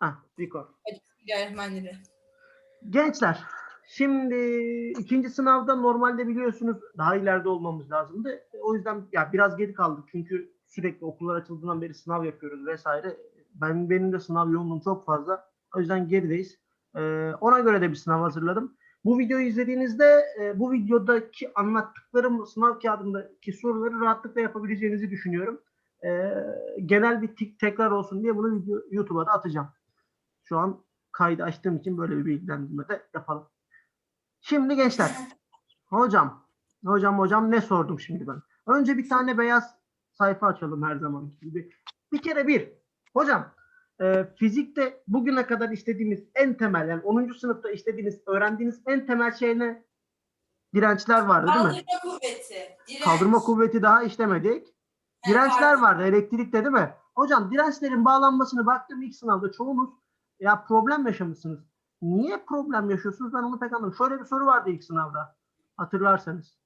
Ah, record. Bismillahirrahmanirrahim. Gençler, şimdi ikinci sınavda normalde biliyorsunuz daha ileride olmamız lazımdı. O yüzden ya biraz geri kaldık çünkü sürekli okullar açıldığından beri sınav yapıyoruz vesaire. Ben benim de sınav yoğunluğum çok fazla. O yüzden gerideyiz. Ee, ona göre de bir sınav hazırladım. Bu videoyu izlediğinizde e, bu videodaki anlattıklarım sınav kağıdındaki soruları rahatlıkla yapabileceğinizi düşünüyorum. Ee, genel bir tik tekrar olsun diye bunu YouTube'a da atacağım. Şu an kaydı açtığım için böyle bir bilgilendirme de yapalım. Şimdi gençler. Hocam. Hocam hocam ne sordum şimdi ben? Önce bir tane beyaz sayfa açalım her zaman gibi. Bir kere bir. Hocam e, fizikte bugüne kadar işlediğimiz en temel yani 10. sınıfta işlediğiniz, öğrendiğiniz en temel şey ne? Dirençler vardı değil mi? Kaldırma kuvveti. Direnç. Kaldırma kuvveti daha işlemedik. Dirençler vardı elektrikte değil mi? Hocam dirençlerin bağlanmasını baktım ilk sınavda çoğunuz ya problem yaşamışsınız. Niye problem yaşıyorsunuz ben onu pek anlamadım. Şöyle bir soru vardı ilk sınavda hatırlarsanız.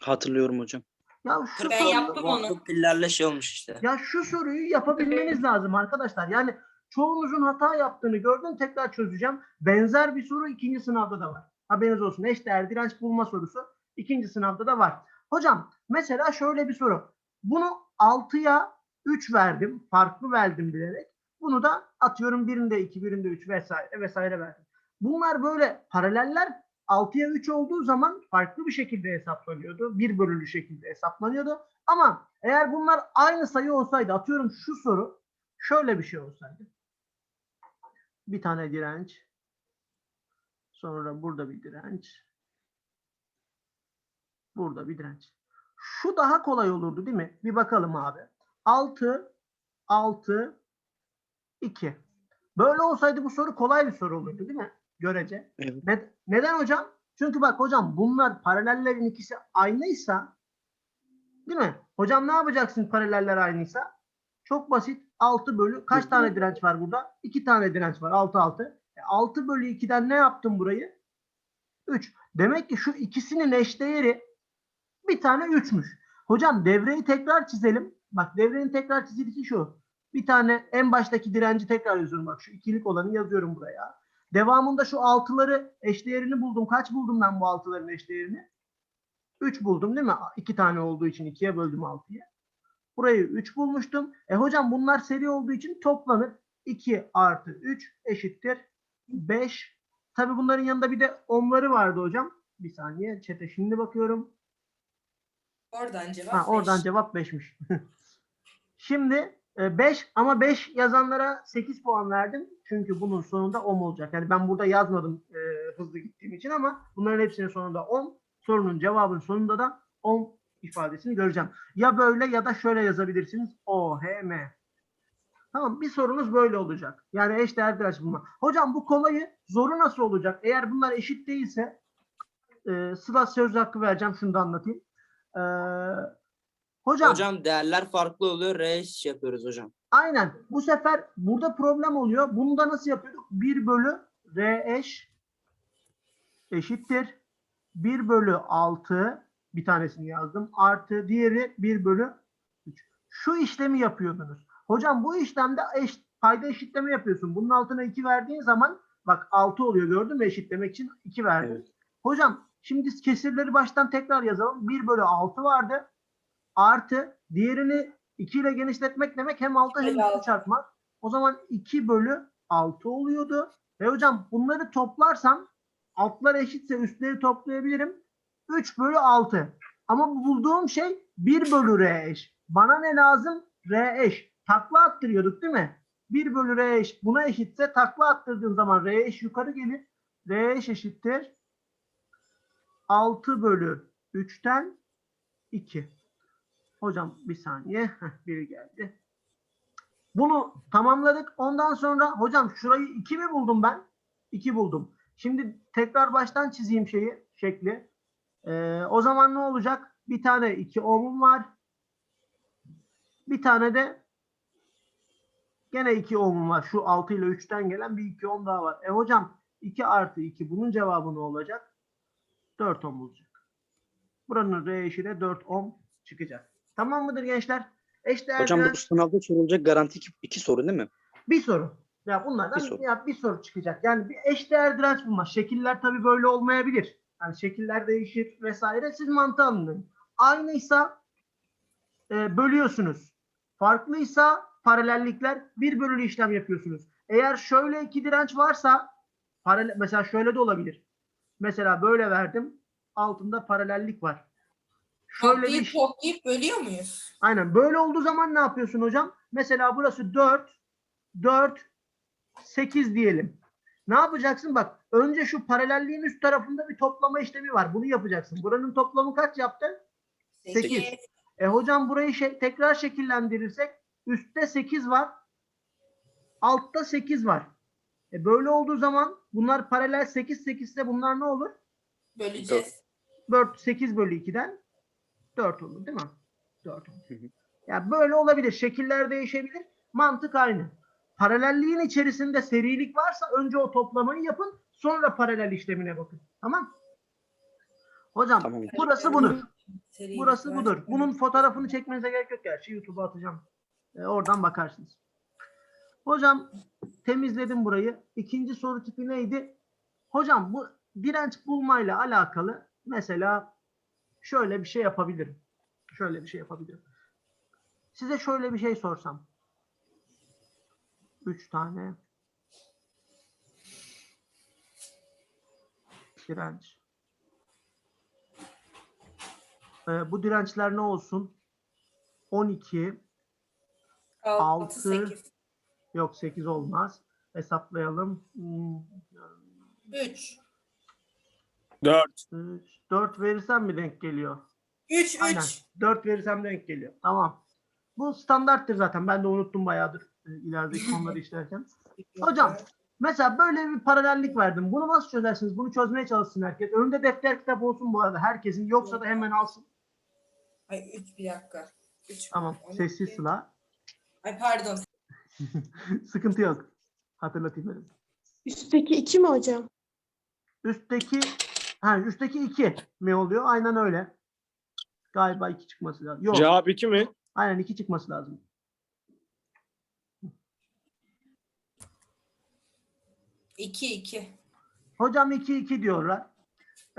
Hatırlıyorum hocam. Ya şu Ben soru- yaptım onu. Pillerle şey olmuş işte. ya şu soruyu yapabilmeniz lazım arkadaşlar. Yani çoğunuzun hata yaptığını gördüm tekrar çözeceğim. Benzer bir soru ikinci sınavda da var. Haberiniz olsun. Eşdeğer direnç bulma sorusu ikinci sınavda da var. Hocam mesela şöyle bir soru. Bunu 6'ya 3 verdim. Farklı verdim bilerek. Bunu da atıyorum birinde 2, birinde 3 vesaire vesaire verdim. Bunlar böyle paraleller 6'ya 3 olduğu zaman farklı bir şekilde hesaplanıyordu. Bir bölülü şekilde hesaplanıyordu. Ama eğer bunlar aynı sayı olsaydı atıyorum şu soru şöyle bir şey olsaydı. Bir tane direnç. Sonra burada bir direnç. Burada bir direnç. Şu daha kolay olurdu değil mi? Bir bakalım abi. 6 6 2. Böyle olsaydı bu soru kolay bir soru olurdu değil mi? Görece. Evet. Ne- neden hocam? Çünkü bak hocam bunlar paralellerin ikisi aynıysa değil mi? Hocam ne yapacaksın paraleller aynıysa? Çok basit. 6 bölü kaç tane direnç var burada? 2 tane direnç var. 6 6. E, 6 bölü 2'den ne yaptım burayı? 3. Demek ki şu ikisinin eşdeğeri bir tane 3'müş. Hocam devreyi tekrar çizelim. Bak devrenin tekrar çizilişi şu. Bir tane en baştaki direnci tekrar yazıyorum. Bak şu ikilik olanı yazıyorum buraya. Devamında şu altıları eşdeğerini buldum. Kaç buldum ben bu altıların eşdeğerini? 3 buldum değil mi? 2 tane olduğu için 2'ye böldüm 6'yı. Burayı 3 bulmuştum. E hocam bunlar seri olduğu için toplanır. 2 artı 3 eşittir 5. Tabi bunların yanında bir de onları vardı hocam. Bir saniye çete şimdi bakıyorum. Oradan cevap Ha, oradan beş. cevap 5'miş. Şimdi 5 ama 5 yazanlara 8 puan verdim. Çünkü bunun sonunda 10 olacak. Yani ben burada yazmadım e, hızlı gittiğim için ama bunların hepsinin sonunda 10. Sorunun cevabının sonunda da 10 ifadesini göreceğim. Ya böyle ya da şöyle yazabilirsiniz. O, H, M. Tamam bir sorunuz böyle olacak. Yani eşdeğer direnç bulma. Hocam bu kolayı zoru nasıl olacak? Eğer bunlar eşit değilse e, Sıla söz hakkı vereceğim. Şunu da anlatayım. E, hocam, Hocam değerler farklı oluyor. R eş yapıyoruz hocam. aynen bu sefer burada problem oluyor. Bunu da nasıl yapıyorduk? 1 bölü R eş eşittir. 1 bölü 6 bir tanesini yazdım. Artı diğeri 1 bölü 3. Şu işlemi yapıyordunuz. Hocam bu işlemde eş, payda eşitleme yapıyorsun. Bunun altına 2 verdiğin zaman bak 6 oluyor gördün mü eşitlemek için 2 verdim. Evet. Hocam şimdi kesirleri baştan tekrar yazalım. 1 bölü 6 vardı. Artı diğerini 2 ile genişletmek demek hem 6 hem Bölü 2 altı. çarpmak. O zaman 2 bölü 6 oluyordu. Ve hocam bunları toplarsam altlar eşitse üstleri toplayabilirim. 3 bölü 6. Ama bu bulduğum şey 1 bölü R eş. Bana ne lazım? R eş. Takla attırıyorduk değil mi? 1 bölü R eş buna eşitse takla attırdığım zaman R eş yukarı gelir. R eş eşittir 6 bölü 3'ten 2. Hocam bir saniye. Heh, biri geldi. Bunu tamamladık. Ondan sonra hocam şurayı 2 mi buldum ben? 2 buldum. Şimdi tekrar baştan çizeyim şeyi, şekli. Ee, o zaman ne olacak? Bir tane 2 ohmum var. Bir tane de gene 2 ohmum var. Şu 6 ile 3'ten gelen bir 2 ohm daha var. E hocam 2 artı 2 bunun cevabı ne olacak? 4 ohm olacak. Buranın R eşi de 4 ohm çıkacak. Tamam mıdır gençler? Eşdeğer Hocam bu sınavda sorulacak garanti iki, iki soru değil mi? bir soru. Ya bunlardan Bir soru. ya bir soru çıkacak. Yani bir eşdeğer direnç bulma. Şekiller tabii böyle olmayabilir. Yani şekiller değişir vesaire. Siz mantığı anlayın. Aynıysa e, bölüyorsunuz. Farklıysa paralellikler bir bölülü işlem yapıyorsunuz. Eğer şöyle iki direnç varsa paralel, mesela şöyle de olabilir. Mesela böyle verdim. Altında paralellik var. Şöyle bir Toplayıp toplayıp bölüyor muyuz? Aynen. Böyle olduğu zaman ne yapıyorsun hocam? Mesela burası 4, 4, 8 diyelim. Ne yapacaksın? Bak önce şu paralelliğin üst tarafında bir toplama işlemi var. Bunu yapacaksın. Buranın toplamı kaç yaptı? Sekiz. E hocam burayı şey, tekrar şekillendirirsek üstte 8 var. Altta 8 var. E böyle olduğu zaman bunlar paralel 8 8 ise bunlar ne olur? Böleceğiz. 4 8 bölü 2'den 4 olur değil mi? 4 olur. Hı hı. Ya böyle olabilir. Şekiller değişebilir. Mantık aynı. Paralelliğin içerisinde serilik varsa önce o toplamayı yapın. Sonra paralel işlemine bakın. Tamam? Hocam Tamam. burası budur. Seri Burası var. budur. Bunun fotoğrafını çekmenize gerek yok gerçi. YouTube'a atacağım. E, oradan bakarsınız. Hocam temizledim burayı. İkinci soru tipi neydi? Hocam bu direnç bulmayla alakalı mesela şöyle bir şey yapabilirim. Şöyle bir şey yapabilirim. Size şöyle bir şey sorsam. Üç tane direnç. Ee, bu dirençler ne olsun? 12 Altı, altı, sekiz. yok 8 olmaz. Hesaplayalım. Hmm, 3. 4. 3, 4 verirsem mi denk geliyor? 3, Aynen. 3. 4 verirsem denk geliyor. Tamam. Bu standarttır zaten. Ben de unuttum bayağıdır e, ilerideki konuları işlerken. Hocam mesela böyle bir paralellik verdim. Bunu nasıl çözersiniz? Bunu çözmeye çalışsın herkes. Önünde defter kitap olsun bu arada herkesin. Yoksa da hemen alsın. Ay 3 bir dakika. 3. Tamam. Sessiz sıla. Ay pardon. Sıkıntı yok. Hatırlatayım dedim. Üstteki iki mi hocam? Üstteki ha üstteki 2 mi oluyor? Aynen öyle. Galiba 2 çıkması lazım. Yok. Cevap 2 mi? Aynen 2 çıkması lazım. İki, iki. Hocam 2 2 diyorlar.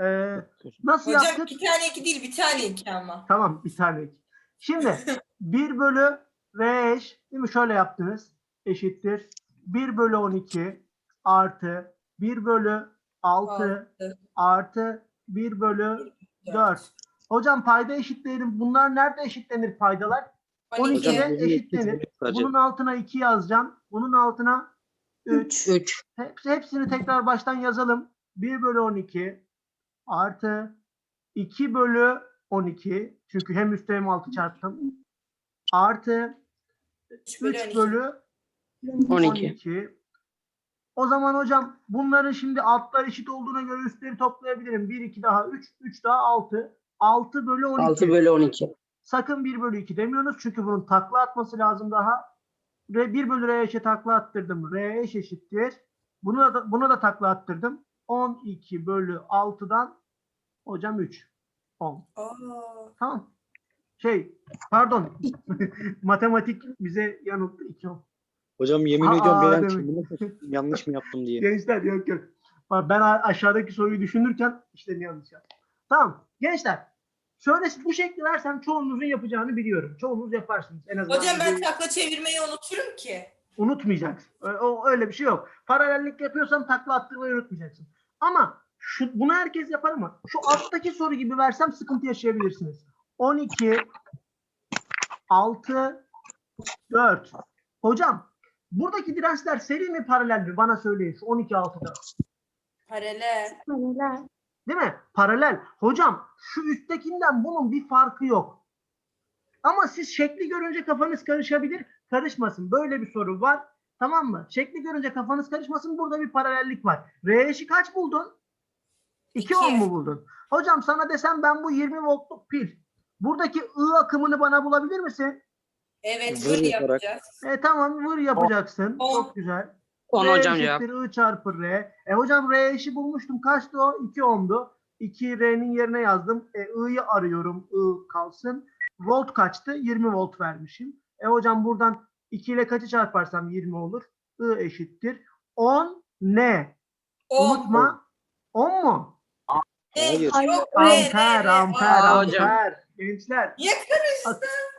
Ee, nasıl Hocam yaptık? iki tane iki değil bir tane iki ama. Tamam bir tane. ek. Şimdi 1 bölü R eş değil mi? Şöyle yaptınız. Eşittir. 1 bölü 12 artı 1 bölü 6 Altı, artı 1 bölü 4. Hocam payda eşitleyelim. Bunlar nerede eşitlenir paydalar? 12 12. de eşitlenir. Bunun altına 2 yazacağım. Bunun altına 3. 3. Hepsi, hepsini tekrar baştan yazalım. 1 bölü 12 artı 2 bölü 12 çünkü hem üstte hem altı çarptım. Artı 3 bölü 3 12. bölü 12. 12. O zaman hocam bunların şimdi altlar eşit olduğuna göre üstleri toplayabilirim. 1, 2 daha 3, 3 daha 6. 6 bölü 12. 6 bölü 12. Sakın 1 bölü 2 demiyorsunuz çünkü bunun takla atması lazım daha. Ve 1 bölü R eşe takla attırdım. R eş eşittir. Bunu da, bunu da takla attırdım. 12 bölü 6'dan hocam 3. 10. Aa, Tamam. Şey pardon. Matematik bize yanılttı. 2 10. Hocam yemin Aa, ediyorum ben demek. kendime şaşırdım, yanlış mı yaptım diye. Gençler yok yok. Bak Ben aşağıdaki soruyu düşünürken işte yanlış yaptım. Tamam. Gençler. Şöyle bu şekli versem çoğunuzun yapacağını biliyorum. Çoğunuz yaparsınız. En azından Hocam ben takla çevirmeyi unuturum ki. unutmayacaksın. O, öyle bir şey yok. Paralellik yapıyorsan takla attırmayı unutmayacaksın. Ama şu, bunu herkes yapar ama şu alttaki soru gibi versem sıkıntı yaşayabilirsiniz. 12 6 4 Hocam buradaki dirençler seri mi paralel mi? Bana söyleyin. Şu 12 6'da. Paralel. Paralel. Değil mi? Paralel. Hocam şu üsttekinden bunun bir farkı yok. Ama siz şekli görünce kafanız karışabilir. Karışmasın. Böyle bir soru var. Tamam mı? Şekli görünce kafanız karışmasın. Burada bir paralellik var. R eşi kaç buldun? 2 İki. ohm mu buldun? Hocam sana desem ben bu 20 voltluk pil. Buradaki I akımını bana bulabilir misin? Evet Vır vır yaparak. yapacağız. E tamam vur yapacaksın. On. Çok güzel. 10 R hocam cevap. eşittir I çarpı R. E hocam R eşi bulmuştum. Kaçtı o? 2 ohm'du. 2 R'nin yerine yazdım. E, I'yı arıyorum. I kalsın. Volt kaçtı? 20 volt vermişim. E hocam buradan 2 ile kaçı çarparsam 20 olur? I eşittir 10 ne? On. Unutma. 10 mu? Ne? Hayır. Yok. re, re, Amper, re. amper, Aa, hocam. amper. Gençler. Niye?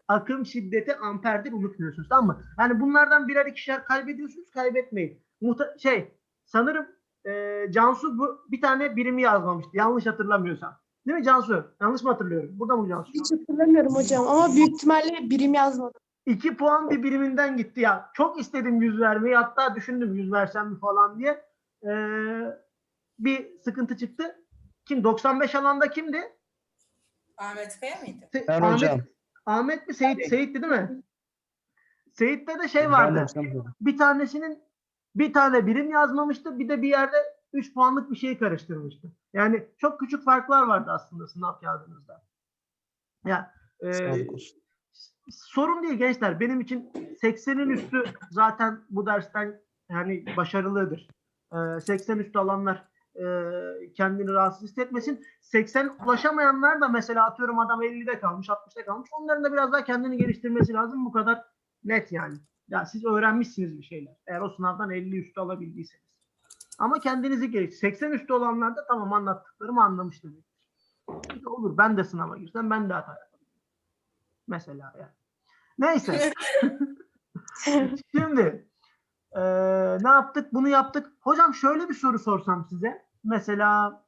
Akım şiddeti amperdir unutmuyorsunuz tamam mı? Yani bunlardan birer ikişer kaybediyorsunuz kaybetmeyin. Muhta- şey sanırım e, Cansu bu bir tane birimi yazmamıştı yanlış hatırlamıyorsam. Değil mi Cansu? Yanlış mı hatırlıyorum? Burada mı Cansu? Hiç hatırlamıyorum hocam ama büyük ihtimalle birim yazmadım. 2 puan bir biriminden gitti ya. Çok istedim yüz vermeyi. Hatta düşündüm yüz versem mi falan diye. Ee, bir sıkıntı çıktı. Kim? 95 alanda kimdi? Ahmet Kaya mıydı? Ben Ahmet, hocam. Ahmet mi? Seyit, Seyit'ti değil mi? Seyit'te de şey vardı. bir tanesinin bir tane birim yazmamıştı. Bir de bir yerde 3 puanlık bir şey karıştırmıştı. Yani çok küçük farklar vardı aslında sınav kağıdınızda. Ya e, Sağlık olsun. sorun değil gençler. Benim için 80'in üstü zaten bu dersten yani başarılıdır. E, 80 üstü alanlar e, kendini rahatsız hissetmesin. 80 ulaşamayanlar da mesela atıyorum adam 50'de kalmış, 60'da kalmış. Onların da biraz daha kendini geliştirmesi lazım. Bu kadar net yani. Ya siz öğrenmişsiniz bir şeyler. Eğer o sınavdan 50 üstü alabildiyseniz. Ama kendinizi geliştir. 80 üstü olanlar da tamam anlattıklarımı anlamış demektir. İşte Olur ben de sınava girsem ben de hata yaparım. Mesela yani. Neyse. Şimdi eee, ne yaptık? Bunu yaptık. Hocam şöyle bir soru sorsam size. Mesela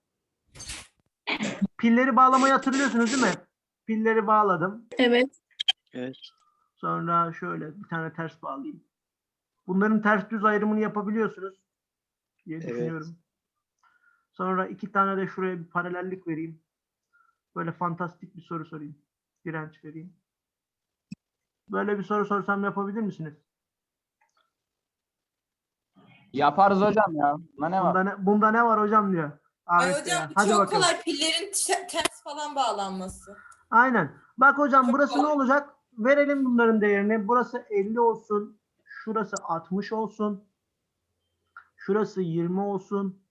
pilleri bağlamayı hatırlıyorsunuz değil mi? Pilleri bağladım. Evet. Evet. Sonra şöyle bir tane ters bağlayayım. Bunların ters düz ayrımını yapabiliyorsunuz diye Evet. düşünüyorum. Sonra iki tane de şuraya bir paralellik vereyim. Böyle fantastik bir soru sorayım. Direnç vereyim. Böyle bir soru sorsam yapabilir misiniz? Yaparız hocam ya. Bunda ne var? Bunda ne, bunda ne var hocam diyor. Ay Ahmet hocam ya. bu Hadi çok bakalım. kolay pillerin te- ters falan bağlanması. Aynen. Bak hocam Çok burası ne kolay. olacak? Verelim bunların değerini. Burası 50 olsun. Şurası 60 olsun. Şurası 20 olsun.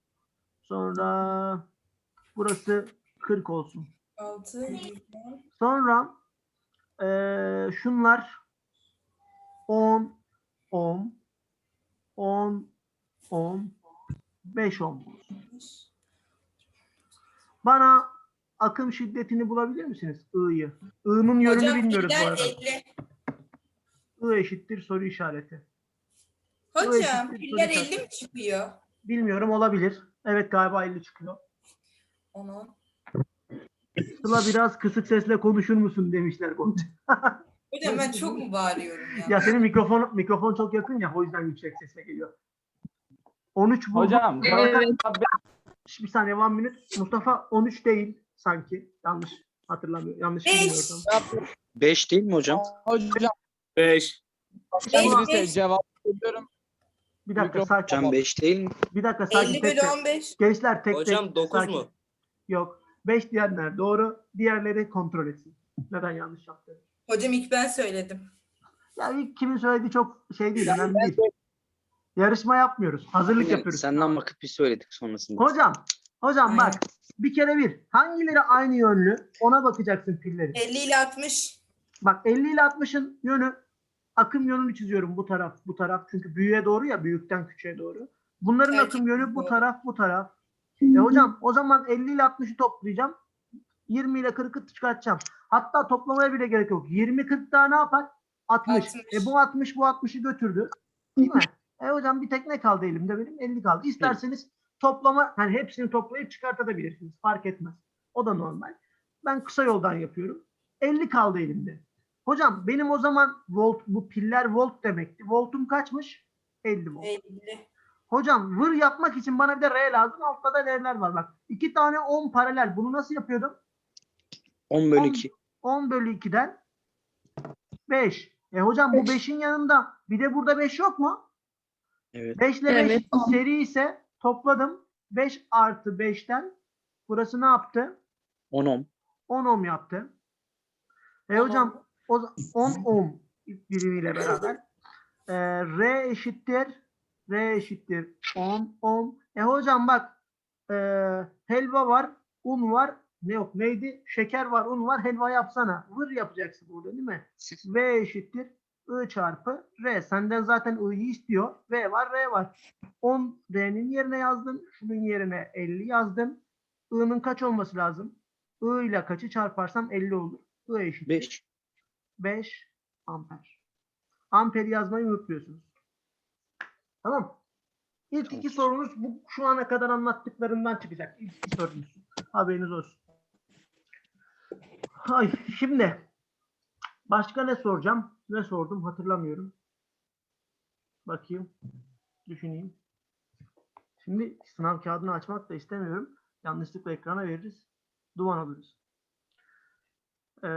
Sonra burası 40 olsun. 6, Sonra eee, şunlar 10, 10, 10, 10, 5 10. Bana akım şiddetini bulabilir misiniz? I'yı. I'nın yönünü bilmiyoruz bu arada. 50. I eşittir soru işareti. Hocam piller soru 50 mi çıkıyor? Bilmiyorum olabilir. Evet galiba 50 çıkıyor. Onu. Sıla biraz kısık sesle konuşur musun demişler Gonca. Hocam ben çok mu bağırıyorum ya? Ya senin mikrofon mikrofon çok yakın ya o yüzden yüksek sesle geliyor. 13 buldum. Hocam. Bir saniye one minute. Mustafa 13 değil sanki. Yanlış hatırlamıyorum. Yanlış Beş. bilmiyorsam. 5 değil mi hocam? Hocam. 5. Ben Beş, bir şey beş. cevap veriyorum. Bir dakika sakin. Hocam 5 değil mi? Bir dakika sakin 50 tek bölü tek. 15. Gençler tek tek. Hocam 9 sakin. mu? Yok. 5 diyenler doğru. Diğerleri kontrol etsin. Neden yanlış yaptı? Hocam ilk ben söyledim. Ya ilk kimin söylediği çok şey değil. Önemli değil. Yarışma yapmıyoruz. Hazırlık yapıyoruz. Senden bakıp bir söyledik sonrasında. Hocam, hocam Aynen. bak. Bir kere bir. Hangileri aynı yönlü? Ona bakacaksın pilleri. 50 ile 60. Bak 50 ile 60'ın yönü akım yönünü çiziyorum bu taraf, bu taraf. Çünkü büyüğe doğru ya, büyükten küçüğe doğru. Bunların Evet, akım yönü bu taraf, bu taraf. E hocam o zaman 50 ile 60'ı toplayacağım. 20 ile 40'ı çıkartacağım. Hatta toplamaya bile gerek yok. 20 40 daha ne yapar? 60. 60. E bu 60 bu 60'ı götürdü. Değil mi? E hocam bir tek ne kaldı elimde benim? 50 kaldı. İsterseniz toplama hani hepsini toplayıp çıkartabilirsiniz. Fark etmez. O da normal. Ben kısa yoldan yapıyorum. 50 kaldı elimde. Hocam benim o zaman volt bu piller volt demekti. Voltum kaçmış? 50 volt. 50. Hocam vır yapmak için bana bir de R lazım. Altta da R'ler var bak. İki tane 10 paralel. Bunu nasıl yapıyordum? 10 bölü 2. 10 bölü 2'den 5. E hocam bu 5'in yanında bir de burada 5 yok mu? Evet. 5 ile 5 Evet. seri ise topladım. 5 artı 5'ten burası ne yaptı? 10 ohm. 10 ohm yaptı. E hocam o za- 10 ohm birimiyle beraber e, R eşittir R eşittir 10 ohm. E hocam bak e, helva var, un var. Ne yok neydi? Şeker var, un var. Helva yapsana. Vır yapacaksın burada değil mi? V eşittir I çarpı R. Senden zaten I'yi istiyor. V var, R var. 10 R'nin yerine yazdım. Şunun yerine 50 yazdım. I'nın kaç olması lazım? I ile kaçı çarparsam 50 olur. I eşittir. 5. 5 amper. Amperi yazmayı unutmuyorsunuz. Tamam. İlk iki sorunuz bu şu ana kadar anlattıklarımdan çıkacak. İlk iki sorunuz. Haberiniz olsun. Ay, şimdi başka ne soracağım? Ne sordum hatırlamıyorum. Bakayım. Düşüneyim. Şimdi sınav kağıdını açmak da istemiyorum. Yanlışlıkla ekrana veririz. Duman alırız. Ee,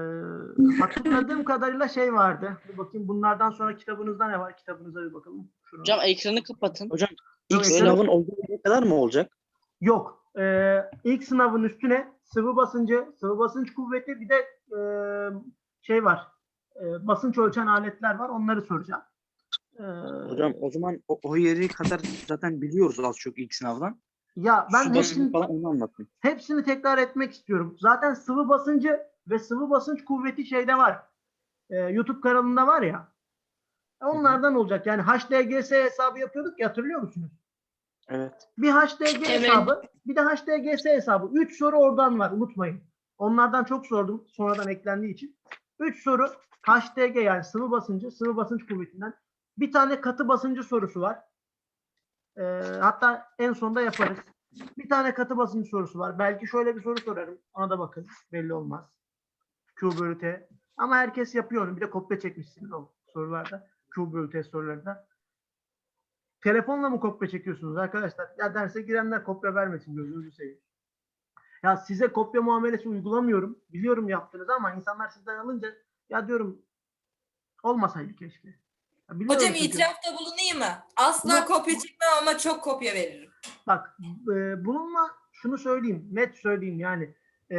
hatırladığım kadarıyla şey vardı. Bir bakayım bunlardan sonra kitabınızda ne var? Kitabınıza bir bakalım. Şunu. Hocam ekranı kapatın. Hocam ilk ekranı- sınavın olduğu yere kadar mı olacak? Yok. Ee, ilk sınavın üstüne sıvı basıncı, sıvı basınç kuvveti bir de e, şey var. E, basınç ölçen aletler var. Onları soracağım. Ee, Hocam o zaman o, o yeri kadar zaten biliyoruz az çok ilk sınavdan. ya ben Su hepsini, falan onu anlatın. hepsini tekrar etmek istiyorum. Zaten sıvı basıncı ve sıvı basınç kuvveti şeyde var. Ee, YouTube kanalında var ya. Onlardan olacak. Yani HDGS hesabı yapıyorduk ya hatırlıyor musunuz? Evet. Bir HDG hesabı, bir de HDGS hesabı. Üç soru oradan var, unutmayın. Onlardan çok sordum, sonradan eklendiği için. Üç soru HDG yani sıvı basıncı, sıvı basınç kuvvetinden. Bir tane katı basıncı sorusu var. Ee, hatta en sonda yaparız. Bir tane katı basıncı sorusu var. Belki şöyle bir soru sorarım. Ona da bakın. Belli olmaz. Q bölü T. Ama herkes yapıyor onu. Bir de kopya çekmişsiniz o sorularda. Q bölü T sorularında. Telefonla mı kopya çekiyorsunuz arkadaşlar? Ya derse girenler kopya vermesin gözünüzü seveyim. Ya size kopya muamelesi uygulamıyorum. Biliyorum yaptınız ama insanlar sizden alınca ya diyorum olmasaydı keşke. Ya biliyorum Hocam çünkü- itirafta bulunayım mı? Asla Yok. kopya çekmem ama çok kopya veririm. Bak e, bununla şunu söyleyeyim. Net söyleyeyim yani. E,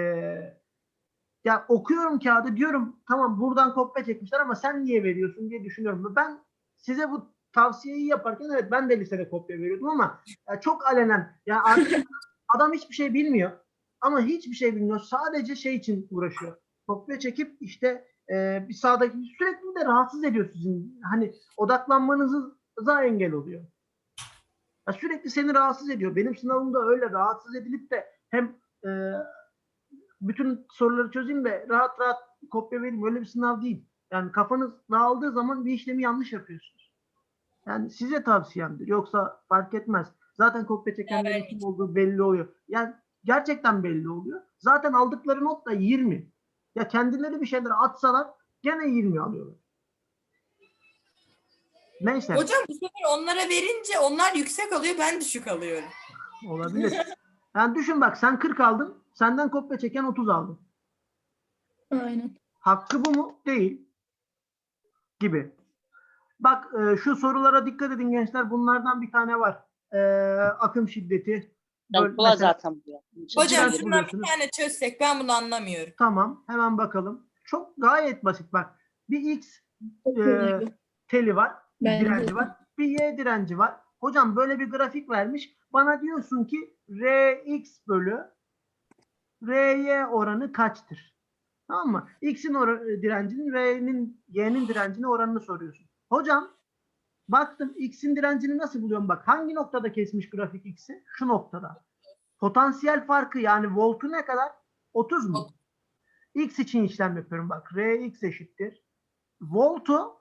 ya okuyorum kağıdı diyorum tamam buradan kopya çekmişler ama sen niye veriyorsun diye düşünüyorum. Ben size bu tavsiyeyi yaparken evet ben de lisede kopya veriyordum ama ya çok alenen. Ya artık adam hiçbir şey bilmiyor. Ama hiçbir şey bilmiyor. Sadece şey için uğraşıyor. Kopya çekip işte e, bir sağdaki sürekli de rahatsız ediyor sizin. Hani odaklanmanıza engel oluyor. Ya sürekli seni rahatsız ediyor. Benim sınavımda öyle rahatsız edilip de hem e, bütün soruları çözeyim de rahat rahat kopya vereyim. Öyle bir sınav değil. Yani kafanız dağıldığı zaman bir işlemi yanlış yapıyorsunuz. Yani size tavsiyemdir. Yoksa fark etmez. Zaten kopya çekenlerin kim olduğu belli oluyor. Yani gerçekten belli oluyor. Zaten aldıkları not da 20. Ya kendileri bir şeyler atsalar gene 20 alıyorlar. Neyse. Hocam bu sefer onlara verince onlar yüksek alıyor ben düşük alıyorum. Olabilir. Yani düşün bak sen 40 aldın. Senden kopya çeken 30 aldı. Aynen. Hakkı bu mu? Değil. Gibi. Bak e, şu sorulara dikkat edin gençler. Bunlardan bir tane var. E, akım şiddeti. Hocam Böyle kolay mesela- zaten bu ya. Hocam Biraz şundan bir buluyorsunuz. tane çözsek ben bunu anlamıyorum. Tamam. Hemen bakalım. Çok gayet basit. Bak bir X e, teli var. Bence direnci de. var. Bir Y direnci var. Hocam böyle bir grafik vermiş. Bana diyorsun ki Rx bölü Ry oranı kaçtır? Tamam mı? X'in ora- direncinin R'nin Y'nin direncine oranını soruyorsun. Hocam baktım X'in direncini nasıl buluyorum? Bak hangi noktada kesmiş grafik X'i? Şu noktada. Potansiyel farkı yani voltu ne kadar? 30 mu? X için işlem yapıyorum bak. Rx eşittir. Voltu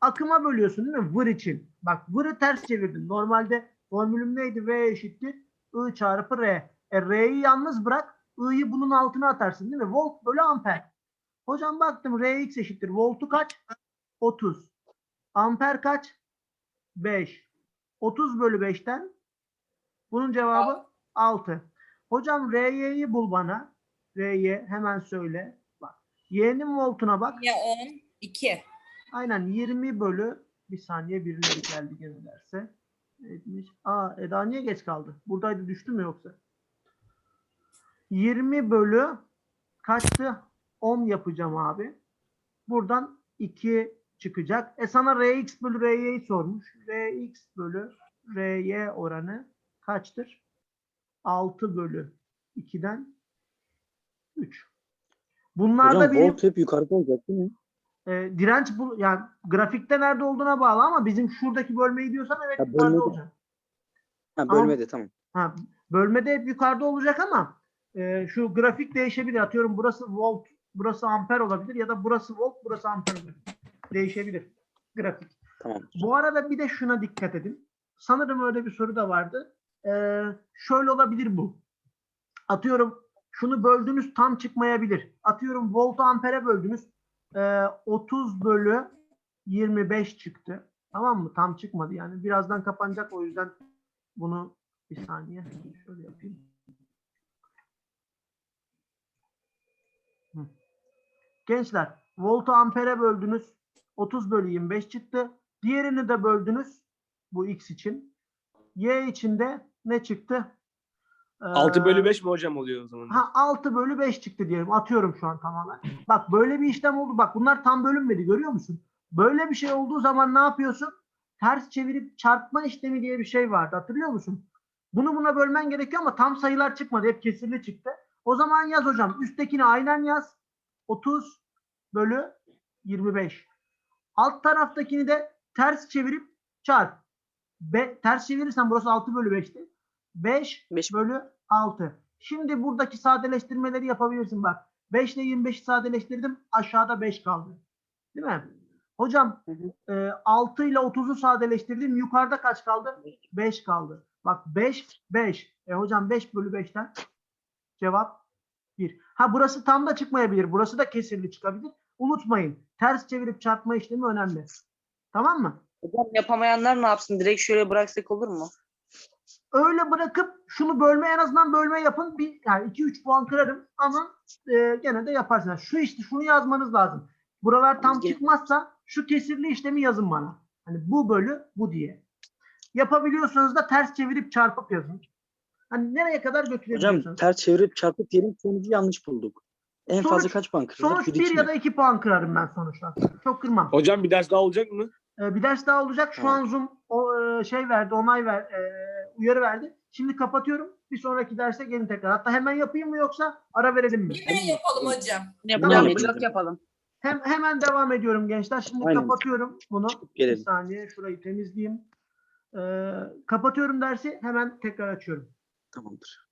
akıma bölüyorsun değil mi? Vır için. Bak vırı ters çevirdin. Normalde formülüm neydi? V eşittir. I çarpı R. E, R'yi yalnız bırak. I'yi bunun altına atarsın değil mi? Volt bölü amper. Hocam baktım Rx eşittir. Voltu kaç? 30. Amper kaç? 5. 30 bölü 5'ten bunun cevabı 6. Hocam Ry'yi bul bana. R'yi hemen söyle. Bak. Y'nin voltuna bak. Ya 10, 2. Aynen 20 bölü bir saniye birileri geldi gene derse. 70. Aa Eda niye geç kaldı? Buradaydı düştü mü yoksa? 20 bölü kaçtı? 10 yapacağım abi. Buradan 2 çıkacak. E sana Rx bölü Ry'yi sormuş. Rx bölü Ry oranı kaçtır? 6 bölü 2'den 3. Bunlarda Hocam benim volt hep yukarıda olacak değil mi? e, direnç bu yani grafikte nerede olduğuna bağlı ama bizim şuradaki bölmeyi diyorsan evet Ya yukarıda bölmede. olacak. Ha, bölmede tamam. Ha, bölmede hep yukarıda olacak ama e, şu grafik değişebilir. Atıyorum burası volt, burası amper olabilir ya da burası volt, burası amper olabilir. Değişebilir grafik. Tamam. Bu arada bir de şuna dikkat edin. Sanırım öyle bir soru da vardı. Ee, şöyle olabilir bu. Atıyorum şunu böldünüz tam çıkmayabilir. Atıyorum voltu ampere böldünüz. Ee, 30 bölü 25 çıktı. Tamam mı? Tam çıkmadı yani. Birazdan kapanacak o yüzden bunu bir saniye şöyle yapayım. Gençler voltu ampere böldünüz. 30 bölü 25 çıktı. Diğerini de böldünüz. Bu x için. Y için de ne çıktı? Ee, 6 bölü 5 mi hocam oluyor o zaman? Ha 6 bölü 5 çıktı diyelim. Atıyorum şu an tamamen. Bak böyle bir işlem oldu. Bak bunlar tam bölünmedi görüyor musun? Böyle bir şey olduğu zaman ne yapıyorsun? Ters çevirip çarpma işlemi diye bir şey vardı. Hatırlıyor musun? Bunu buna bölmen gerekiyor ama tam sayılar çıkmadı. Hep kesirli çıktı. O zaman yaz hocam. Üsttekini aynen yaz. 30 bölü 25. Alt taraftakini de ters çevirip çarp. Be, ters çevirirsen burası 6 bölü 5'ti. 5 Beş. bölü 6. Şimdi buradaki sadeleştirmeleri yapabilirsin bak. 5 ile 25'i sadeleştirdim. Aşağıda 5 kaldı. Değil mi? Hocam Hı e, 6 ile 30'u sadeleştirdim. Yukarıda kaç kaldı? 5 kaldı. Bak 5, 5. E hocam 5 bölü 5'ten cevap 1. Ha burası tam da çıkmayabilir. Burası da kesirli çıkabilir. Unutmayın. Ters çevirip çarpma işlemi önemli. Tamam mı? Hocam yapamayanlar ne yapsın? Direkt şöyle bıraksak olur mu? öyle bırakıp şunu bölme en azından bölme yapın. Bir, yani 2-3 puan kırarım ama e, gene de yaparsınız. Şu işte şunu yazmanız lazım. Buralar tam Ge- çıkmazsa şu kesirli işlemi yazın bana. Hani bu bölü bu diye. Yapabiliyorsanız da ters çevirip çarpıp yazın. Hani nereye kadar Hocam götürebiliyorsunuz. ters çevirip çarpıp diyelim sonucu yanlış bulduk. En Sonuç- fazla kaç puan kırılır? Sonuç Bir 1 iki ya da 2 puan kırarım ben sonuçta. Çok kırmam. Hocam bir ders daha olacak mı? Ee, bir ders daha olacak. Şu Tamam. an Zoom o, e, şey verdi, onay ver, e, uyarı verdi. Şimdi kapatıyorum. Bir sonraki derse gelin tekrar. Hatta hemen yapayım mı yoksa ara verelim mi? De yapalım hocam. Tamam. Blok yapalım. Hem hemen devam ediyorum gençler. Şimdi Aynen. kapatıyorum bunu. Bir saniye şurayı temizleyeyim. Ee, kapatıyorum dersi. Hemen tekrar açıyorum. Tamamdır.